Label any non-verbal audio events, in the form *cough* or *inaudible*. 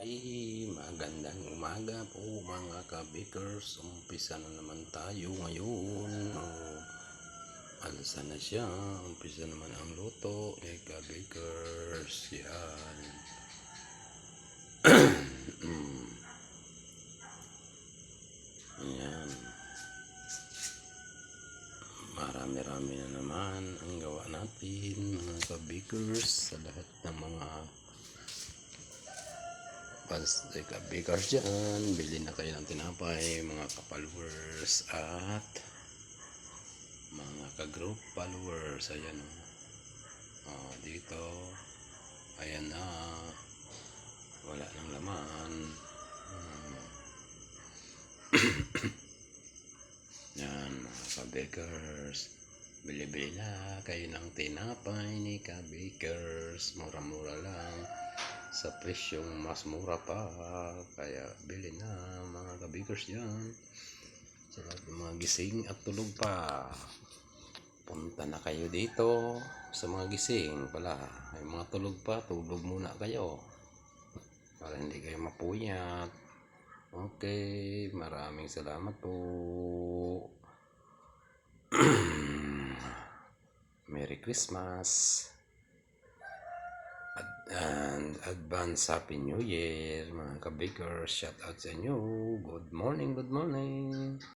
Ay, magandang umaga po mga ka-bakers. Umpisa na naman tayo ngayon. Oh, alsa na siya. Umpisa naman ang luto ni ka-bakers. Yan. *clears throat* Mm. Yan. Marami-rami na naman ang gawa natin mga ka-bakers sa lahat ng mga Ka bakers dyan, bili na kayo ng tinapay, mga ka-followers at mga ka-group followers. Ayan o. Oh, dito. Ayan na. Wala nang laman. Hmm. *coughs* Yan, mga ka-bakers. Bili-bili na kayo ng tinapay ni ka-bakers. Mura-mura lang sa presyong mas mura pa kaya bili na mga kabikers yan sa lahat ng mga gising at tulog pa punta na kayo dito. Sa mga gising pala ay mga tulog pa tulog muna kayo. Para hindi kayo mapuyat. Okay maraming salamat po. *clears throat* Merry Christmas and advance Happy New Year mga ka-bakers shout out sa inyo. Good morning good morning